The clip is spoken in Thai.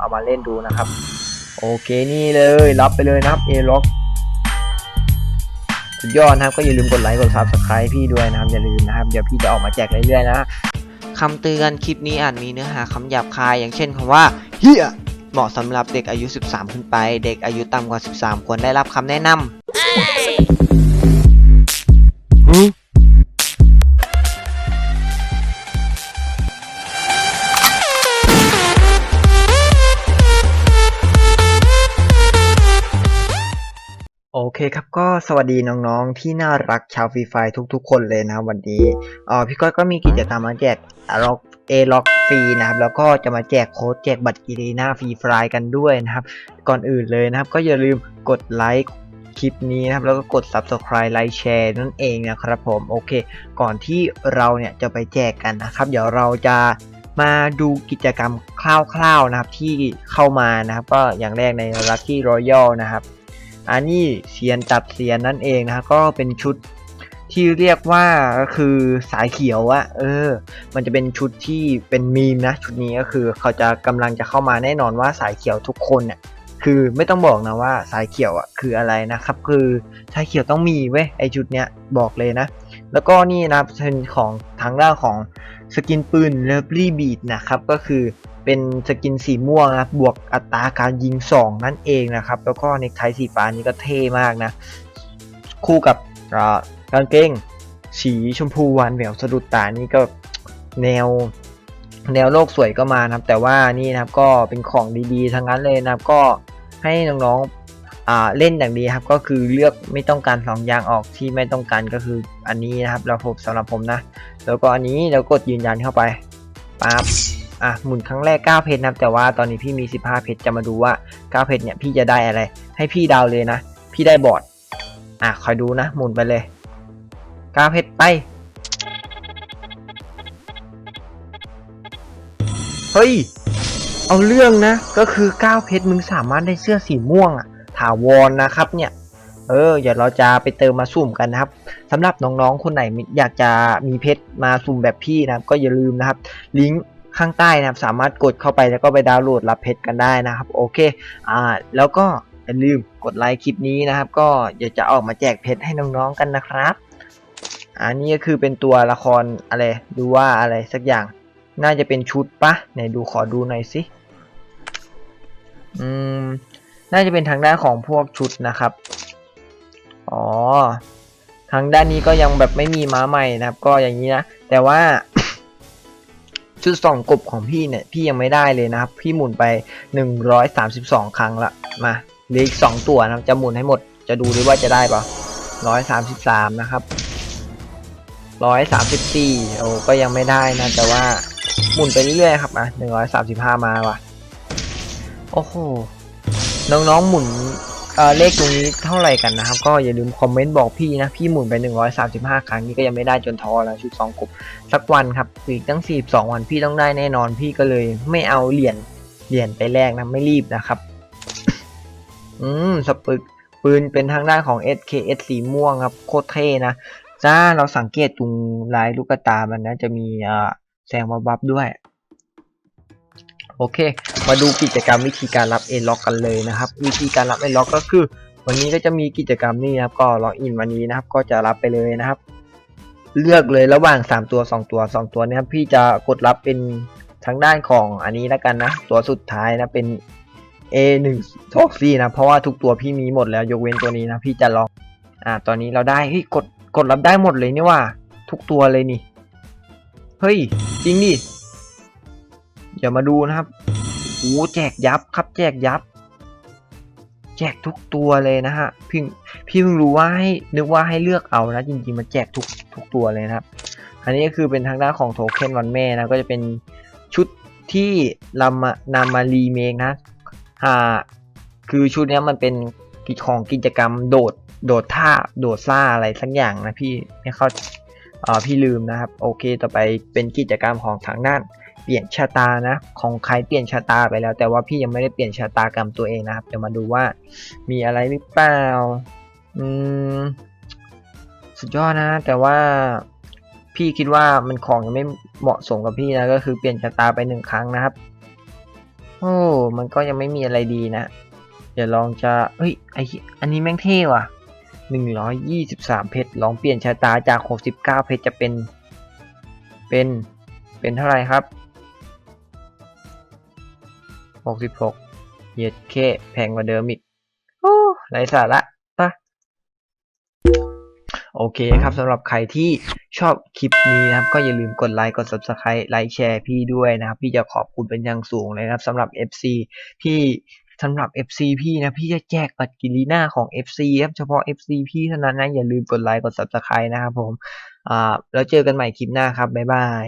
เอามาเล่นดูนะครับ โอเคนี่เลยรับไปเลยนะครับเอล็อกสุดยอดนะครับก็อย่าลืมกดไลค์กด subscribe พี่ด้วยนะครับอย่าลืมนะครับเดี๋ยวพี่จะออกมาแจกเรื่อยๆนะคำเตือนคลิปนี้อาจมีเนื้อหาคำหยาบคายอย่างเช่นคำว่าเฮียเหมาะสำหรับเด็กอายุ 13 ขึ้นไป เด็กอายุต่ำกว่า 13 ควรได้รับคำแนะนำ เคครับก็สวัสดีน้องๆที่น่ารักชาวฟรีไฟทุกๆ คนเลยนะครับวันนี้เออพี่ก้อยก็มีกิจกรรมมาแจกล็อกเอล็อกฟรีนะครับแล้วก็จะมาแจกโค้ดแจกบัตรกีรีนาฟรีไฟกันด้วยนะครับ ก่อนอื่นเลยนะครับ ก็อย่าลืมกดไลค์คลิปนี้นะครับ แล้วก็กด subscribe ไลค์แชร์นั่นเองนะครับผมโอเค ก่อนที่เราเนี่ยจะไปแจกกันนะครับ เดี๋ยวเราจะมาดูกิจกรรมคร่าวๆนะครับที่เข้ามานะครับ ก็อย่างแรกใน Lucky Royal นะครับ อันนี้เซียนตัดเซียนนั่นเองนะครับก็เป็นชุดที่เรียกว่าก็คือสายเขียวอะเออ มันจะเป็นชุดที่เป็นมีมนะชุดนี้ก็คือเขาจะกำลังจะเข้ามาแน่นอนว่าสายเขียวทุกคนเนี่ยคือไม่ต้องบอกนะว่าสายเขียวอะคืออะไรนะครับ คือสายเขียวต้องมีเว้ยไอชุดเนี้ยบอกเลยนะ แล้วก็นี่นะครับเป็นของทางด้านของสกินปืนเลเ y บีดนะครับก็คือเป็นสกินสีม่วงนะครับบวกอัตราการยิง 2 นั่นเองนะครับ แล้วก็เนไทสีฟ้านี้ก็เท่มากนะ คู่กับกางเกงสีชมพูหวานแหววสะดุดตานี่ก็แนวแนวโลกสวยก็มานะครับ แต่ว่านี่นะครับก็เป็นของดีๆทั้งนั้นเลยนะครับก็ให้น้องๆ เล่นอย่างดีครับก็คือเลือกไม่ต้องการสองอย่างออกที่ไม่ต้องการก็คืออันนี้นะครับเราผมสำหรับผมนะ แล้วก็อันนี้เรากดยืนยันเข้าไปปั๊บอะหมุนครั้งแรก 9 เพชรนะแต่ว่าตอนนี้พี่มี 15 เพชรจะมาดูว่า 9 เพชรเนี่ยพี่จะได้อะไร ให้พี่ดาวเลยนะ พี่ได้บอร์ดอะคอยดูนะ หมุนไปเลย 9 เพชรไป เฮ้ย เอาเรื่องนะ ก็คือ 9 เพชรมึงสามารถได้เสื้อสีม่วงอะ ถาวรนนะครับเนี่ยเออเดี๋ยวเราจะไปเติมมาสุ่มกันนะครับสำหรับน้องๆคนไหนอยากจะมีเพชรมาสุ่มแบบพี่นะครับ ก็อย่าลืมนะครับ ลิงก์ข้างใต้นะครับ สามารถกดเข้าไปแล้วก็ไปดาวน์โหลดรับเพชรกันได้นะครับ โอเคอ่าแล้วก็อย่าลืมกดไลค์คลิปนี้นะครับ ก็เดี๋ยวจะออกมาแจกเพชรให้น้องๆกันนะครับอันนี้ก็คือเป็นตัวละครอะไรดูว่าอะไรสักอย่าง น่าจะเป็นชุดปะไหนดูขอดูหน่อยสิอืม น่าจะเป็นทางด้านของพวกชุดนะครับ อ๋อ ทางด้านนี้ก็ยังแบบไม่มีม้าใหม่นะครับ ก็อย่างนี้นะ แต่ว่า ชุดสองกบของพี่เนี่ย พี่ยังไม่ได้เลยนะครับ พี่หมุนไป 132 ครั้งละ มาเหลืออีก2ตัวนะจะหมุนให้หมด จะดูดิว่าจะได้ปะ133นะครับ134โอ้ก็ยังไม่ได้นะ แต่ว่าหมุนไปเรื่อยๆครับอะ135มาว่ะ โอ้โห น้องๆหมุนเเลขตรงนี้เท่าไหร่กันนะครับ ก็อย่าลืมคอมเมนต์บอกพี่นะ พี่หมุนไป 135 ครั้งนี่ก็ยังไม่ได้จนท้อแล้วชุดสองกบสักวันครับอีกตั้ง 42 วันพี่ต้องได้แน่นอนพี่ก็เลยไม่เอาเหรียญเหรียญไปแลกนะไม่รีบนะครับ อืมสปึกปืนเป็นทางด้านของ SKS สีม่วงครับ โคตรเท่นะจ้าเราสังเกตตรงลายลูกตามันนะจะมีแสงวับวับด้วย โอเค มาดูกิจกรรมวิธีการรับเอล็อกกันเลยนะครับ วิธีการรับเอล็อกก็คือ วันนี้ก็จะมีกิจกรรมนี่นะครับ ก็ล็อกอินวันนี้นะครับ ก็จะรับไปเลยนะครับ เลือกเลยระหว่าง 3 ตัว 2 ตัว 2 ตัวนะครับ พี่จะกดรับเป็นทางด้านของอันนี้แล้วกันนะ ตัวสุดท้ายนะเป็น A 1 2 4นะ เพราะว่าทุกตัวพี่มีหมดแล้วยกเว้นตัวนี้นะ พี่จะลอง อ่า ตอนนี้เราได้เฮ้ยกดกดรับได้หมดเลยนี่ว่า ทุกตัวเลยนี่ เฮ้ย จริงดิ เดี๋ยวมาดูนะครับโอ้แจกยับครับ แจกยับ แจกทุกตัวเลยนะฮะ พี่พี่เพิ่งรู้ว่าให้นึกว่าให้เลือกเอานะ จริงๆมันแจกทุกทุกตัวเลยนะครับ อันนี้ก็คือเป็นทางด้านของโทเค็นวันแม่นะ ก็จะเป็นชุดที่นำมานำมารีเมคนะอ่าคือชุดนี้มันเป็นกิจของกิจกรรมโดดโดดท่าโดดซ่าอะไรสักอย่างนะพี่ไม่เข้าอ่าพี่ลืมนะครับ โอเค ต่อไปเป็นกิจกรรมของทางด้าน เปลี่ยนชะตานะ ของใครเปลี่ยนชะตาไปแล้ว แต่ว่าพี่ยังไม่ได้เปลี่ยนชะตากรรมตัวเองนะครับเดี๋ยวมาดูว่า มีอะไรหรือเปล่า อืม สุดยอดนะ แต่ว่าพี่คิดว่ามันของยังไม่เหมาะสมกับพี่นะ ก็คือเปลี่ยนชะตาไปหนึ่งครั้งนะครับ โอ้มันก็ยังไม่มีอะไรดีนะ เดี๋ยวลองจะเฮ้ยไออันนี้แม่งเท่ว่ะหนึ่งร้อยยี่สิบสามเพชร ลองเปลี่ยนชะตาจากหกสิบเก้าเพชรจะเป็น เป็น เป็นเท่าไหร่ครับ หกสิบหกเย็ดเคแพงกว่าเดิมอีก โอ้ไรสาระปะโอเคครับสำหรับใครที่ชอบคลิปนี้นะครับ ก็อย่าลืมกดไลค์กด subscribe ไลค์แชร์พี่ด้วยนะครับ พี่จะขอบคุณเป็นอย่างสูงเลยนะครับสำหรับ FC พี่สำหรับ FC พี่นะ พี่จะแจกบัตรกิลีน่าของ FC ครับเฉพาะ FC พี่เท่านั้นนะ อย่าลืมกดไลค์กด subscribe นะครับผมอ่าแล้วเจอกันใหม่คลิปหน้าครับ บ๊ายบาย